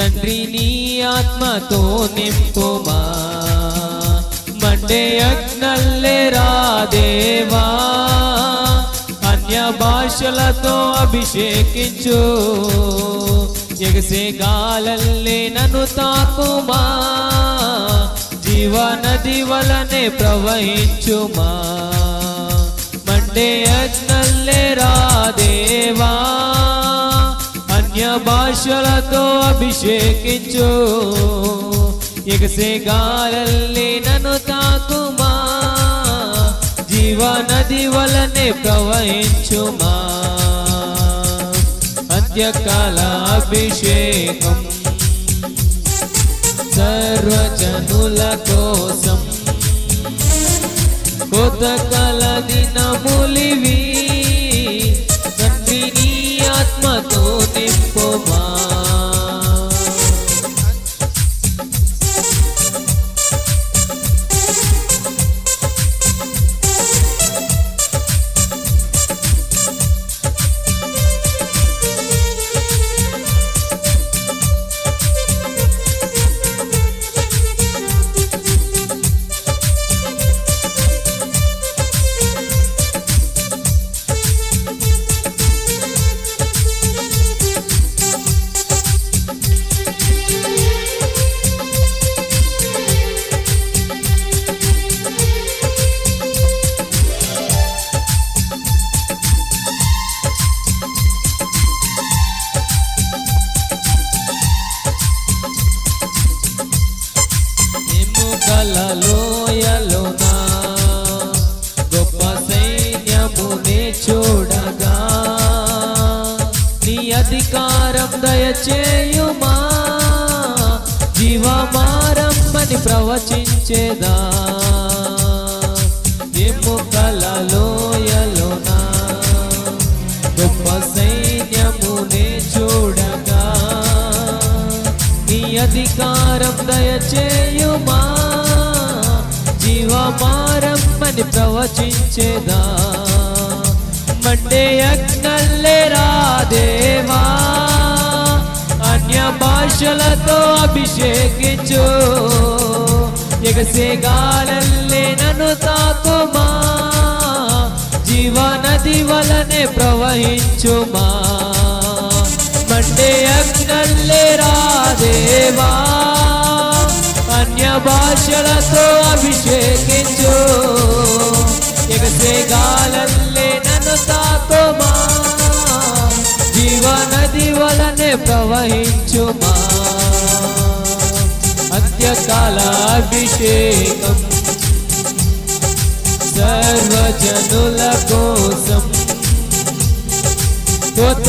తండ్రి నీ ఆత్మతో నింపుమా? మండే అగ్నల్లే రాదేవా? అన్య భాషలతో అభిషేకించు. ఎగసే గాలల్లే నన్ను తాకుమా? జీవనది వలనే ప్రవహించుమా? మండే అగ్నల్లే రాదేవా? భాషలతో అభిషేకించు. ఎగసే గాలల్లి నన్ను తాకుమా. జీవ నది వలనే ప్రవహించుమా. అంత్యకాల అభిషేకం సర్వజనుల కోసం. కొత్త కల దినములివి చేయుమా? జీవమారమ్మని ప్రవచించేదా? ఎముకల లోయలోనా? గొప్ప సైన్యమునే చూడగా? నీ అధికారం దయచేయుమా? జీవమారమ్మని ప్రవచించేదా? మండే అగ్నల్లే రాదేవా అన్య భాషలతో అభిషేకించు. ఎగసేగాలల్లే నన్ను తాకుమా. జీవనది వలనే ప్రవహించుమా. మండే అగ్నల్లే రాదేవా. అన్య భాషలతో అభిషేకించు. ఎగసేగాలల్లే నన్ను తాకు వలనే ప్రవహించుమా అంత్యకాల అభిషేకం సర్వజనుల కోసం కొత్త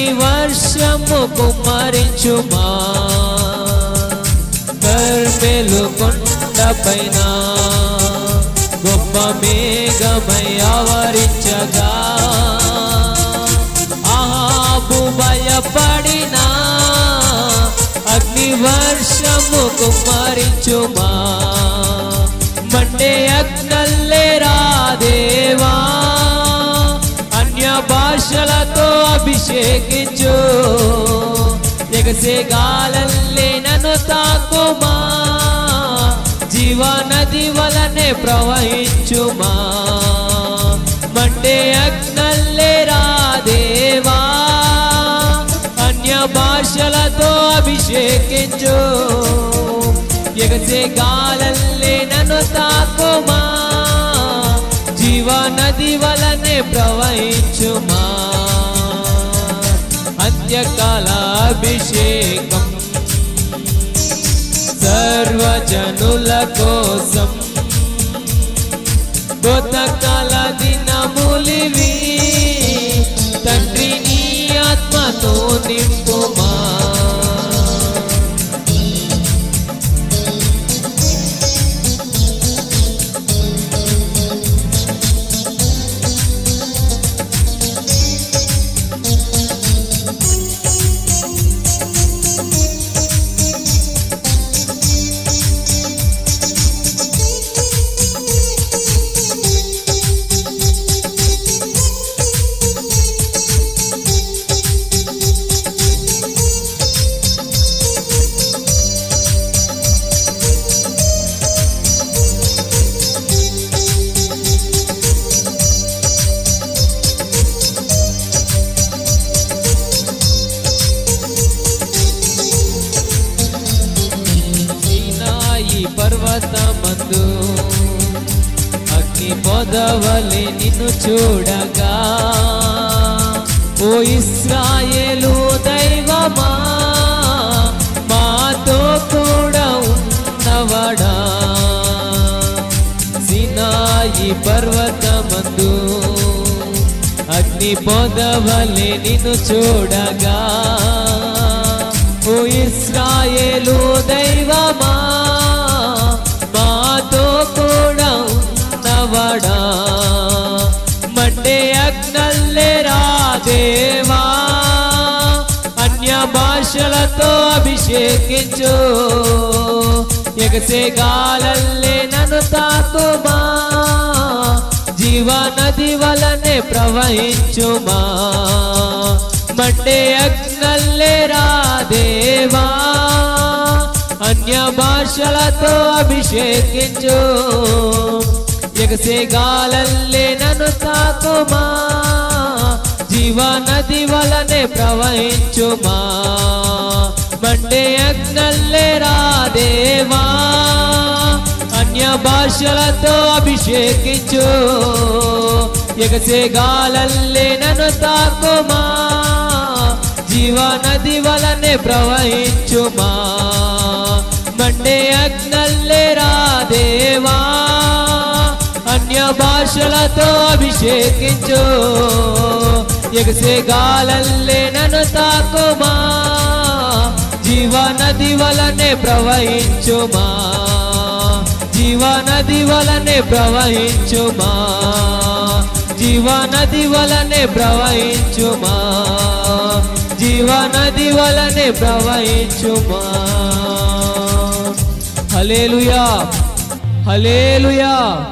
నీ వర్షము కుమ్మరించుమా? కర్మెలు కొండపైన గొప్ప మేఘమై ఆవరించగా? ఆహాబు భయపడినా? కుమ్మరించుమా? మండే అగ్నల్లే రాదే భాషలతో అభిషేకించు. ఎగసే గాలల్లే నన్ను తాకుమా. జీవ నది వలనే ప్రవహించుమా. మండే అగ్నల్లే రాదేవా. అన్య భాషలతో అభిషేకించు. ఎగసే గాలల్లే నన్ను తాకుమా. నది వలనే ప్రవహించుమా. అంత్యకాలాభిషేకం సర్వజనుల కోసం. గోతకాల దినములివి. తండ్రిని ఆత్మతో నింపు నిన్ను చూడగా ఓ ఇస్రాయేలు దైవమా మాతో కూడా ఉన్నవడా? సినాయి పర్వతమందు అగ్ని పొదవలే నిన్ను చూడగా ఆశలతో అభిషేకించు. ఎగసే గాలల్లే నన్ను తాకుమా. జీవనది వలనే ప్రవహించుమా. మండే అగ్నల్లే రాదేవా. అన్య భాషలతో అభిషేకించు. ఎగసే గాలల్లే నన్ను తాకుమా. జీవ నది వలనే ప్రవహించుమా? మండే అగ్నల్లే రాదేవా అన్య భాషలతో అభిషేకించు. ఎగసే గాలల్లే నన్ను తాకుమా? జీవ నది వలనే ప్రవహించుమా? మండే అగ్నల్లే రాదేవా భాషలతో అభిషేకించు. ఎగసే గాలల్లే నన్ను తాకుమా. జీవనది వలనే ప్రవహించుమా. జీవనది వలనే ప్రవహించుమా. జీవనది వలనే ప్రవహించుమా. జీవనది వలనే ప్రవహించుమా. Hallelujah hallelujah